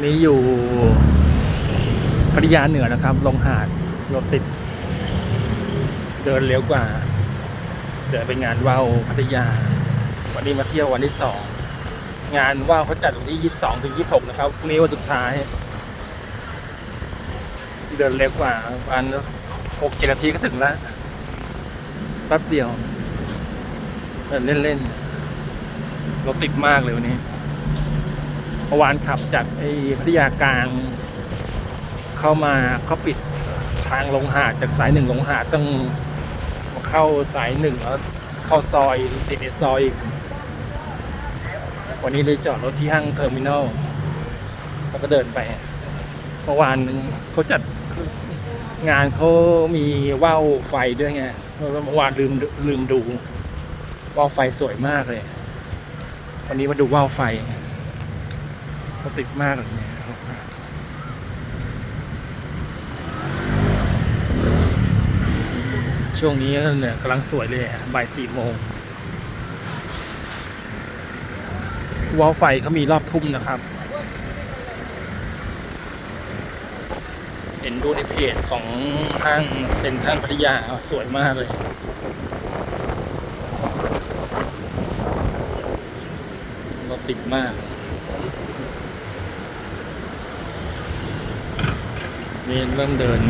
นนี้อยู่พัทยาเหนือนะครับ ลงหาดรถติด เดินเร็วกว่า เดินไปงานว่าวพัทยา วันนี้มาเที่ยววันที่สองงานว่าวเขาจัดวันที่ยี่สิบสองถึงยี่สิบหกนะครับพรุ่งนี้วันสุดท้าย เดินเร็วกว่าวันหกเจ็ดนาทีก็ถึงแล้วแป๊บเดียวเดินเล่นๆรถติดมากเลยวันนี้ มื่อวานขับจากไอ้พัทยากลาง เข้ามาเขาปิดทางลงหาดจากสายหนึ่งลงหาดต้องมาเข้าสายหนึ่งแล้วเข้าซอยติดในซอยอีกวันนี้เลยจอดรถที่ห้างเทอร์มินอลแล้วก็เดินไปเมื่อวานเขาจัดงานเขามีว่าวไฟด้วยไงเมื่อวานลืมลืมดูว่าวไฟสวยมากเลย วันนี้มาดูว่าวไฟ เขาติดมากเลยเนี่ยช่วงนี้เนี่ยกำลังสวยเลยอะบ่ายสี่โมงวอลไฟเขามีรอบทุ่มนะครับ เห็นดูในเพจของห้างเซ็นทรัลพัทยาสวยมากเลยรถติดมาก นี่เริ่มเดิน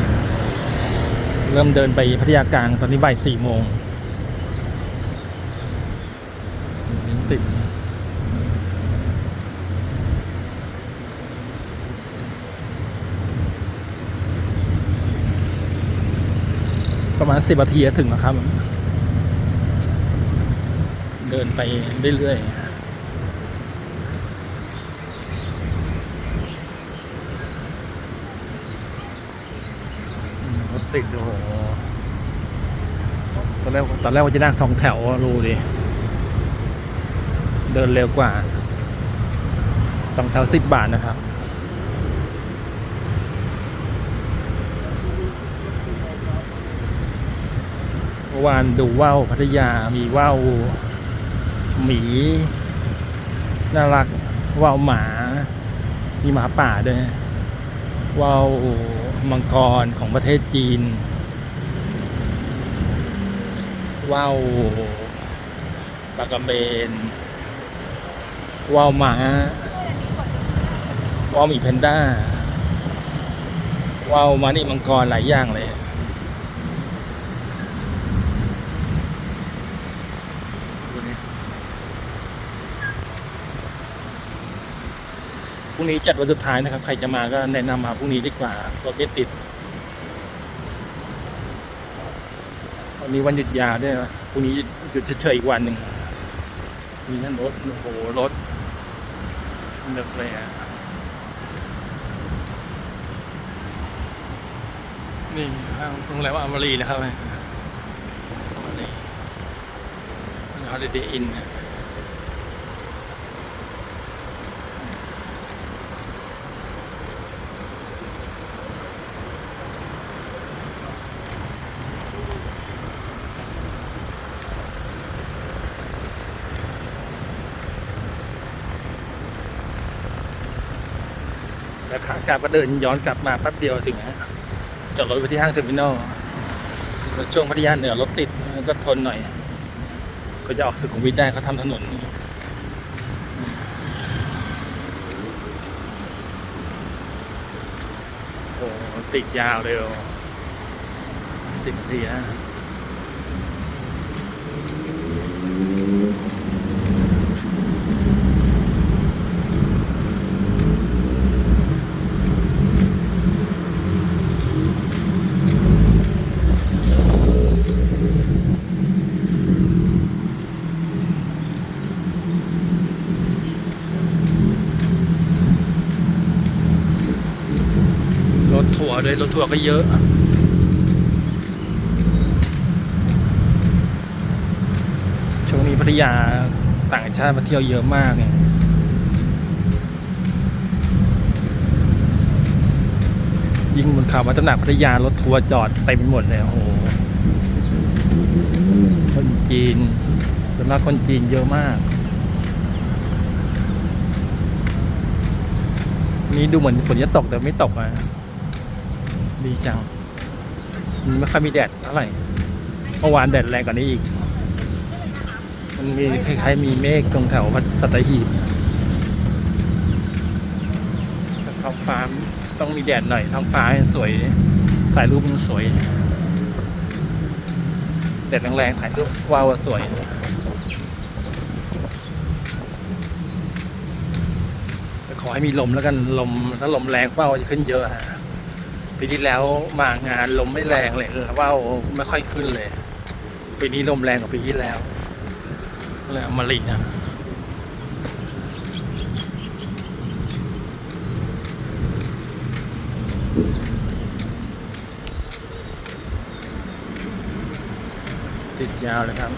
เริ่มเดินไปพัทยากลางตอนนี้บ่ายสี่โมงติดประมาณสิบนาทีถึงแล้วครับ เดินไปเรื่อยๆ รถ ติดโอ้โหตอนแรกตอนแรกว่าจะนั่งสองแถวรูดิ เดินเร็วกว่าสองแถวสิบบาทนะครับเมื่อวานดูว่าวพัทยามีว่าวหมี น่ารักว่าวหมา มีหมาป่าด้วยว่าว มังกรของประเทศจีน ว่าวปลากระเบน ว่าวหมาว่าวมีแพนด้าว่าวมานี่มังกรหลายอย่างเลย พ รุ่งนี้จัดวันสุดท้ายนะครับ ใครจะมาก็แนะนำมาพรุ่งนี้ดีกว่ารถไม่ติดวันนี้วันหยุดยาวด้วยพรุ่งนี้หยุดเฉยๆอีกวันหนึ่งมีนั่นรถโอ้โหรถเลิกเลยอะนี่ห้างโรงแรมอมรีนะครับอมรีฮอลิเดย์อิน แล้วขากลับก็เดินย้อนกลับมาแป๊บเดียวถึงนะจอดรถไปที่ห้างเทอร์มินอลช่วงพัทยาเหนือรถติดก็ทนหน่อย ก็จะออกสุขุมวิทได้เขาทำถนนโอ้ติดยาวเลยสิบนาทีนะร ถทัวร์ด้วยรถทัวร์ก็เยอะช่วงนี้พัทยาต่างชาติมาเที่ยวเยอะมากเนี่ยยิ่งบนเขาวัฒนาพัทยารถทัวร์จอดเต็มไปหมดเลยโอ้โหคนจีนส่วนมาคนจีนเยอะมาก นี่ดูเหมือนฝนจะตกแต่ไม่ตกอะ ดีจังมันไม่ค่อยมีแดดเท่าไหร่เมื่อวานแดดแรงกว่านี้อีก มันมีคล้ายๆมีเมฆตรงแถววัดสัตหีบแต่ท้องฟ้าต้องมีแดดหน่อยท้องฟ้าสวยถ่ายรูปมันสวย แดดแรงๆถ่ายรูปว้าวสวยแต่ขอให้มีลมแล้วกันลมถ้าลมแรงว่าวจะขึ้นเยอะฮะ ปีที่แล้วมางานลมไม่แรงเลยว่าวไม่ค่อยขึ้นเลย ปีนี้ลมแรงกว่าปีที่แล้วเลยเอามาลิงนะติดยาวเลยครับ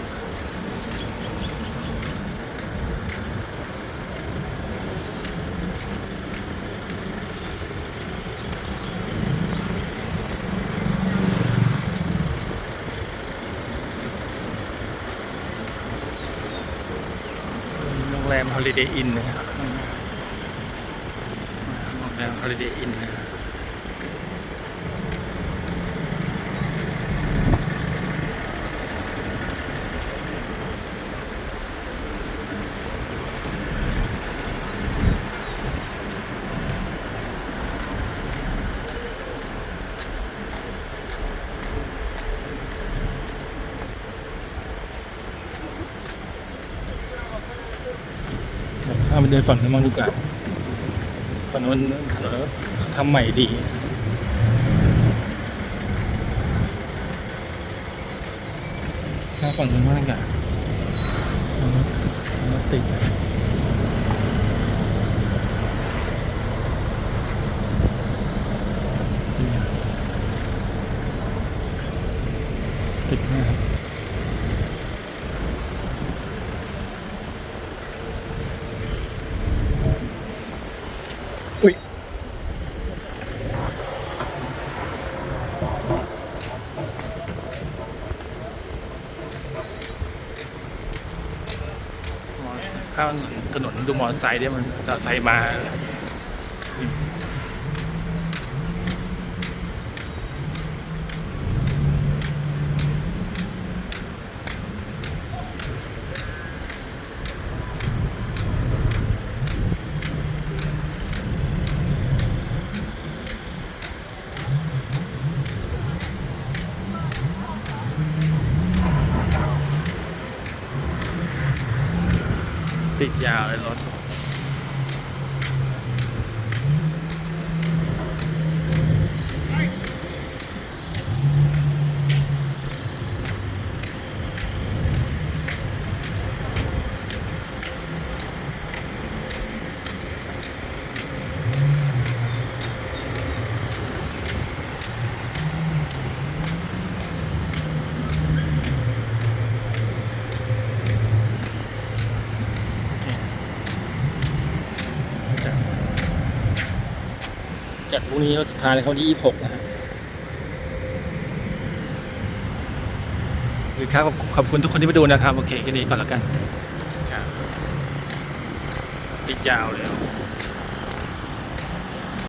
โรงแรม Holiday Inn นะครับโรงแรม Holiday Inn นะครับ ไปเดินฝั่งนู้นบ้างดีกว่าฝั่งนู้นทำใหม่ดีข้าฝั่งนู้นบ้างดีกว่าฝั่งนู้นฝั่งนู้นติดติดมากครับ อุ้ย ข้างถนนดูมอเตอร์ไซค์เนี่ยมันจะไซค์มา ติดยาวเลยรถ จัดพรุ่งนี้เขาสุดท้ายเลยเขาที่ยี่หกนะฮะคือครับขอบขอบคุณทุกคนที่มาดูนะครับ โอเคแค่นี้ก่อนแล้วกันครับติดยาวเลย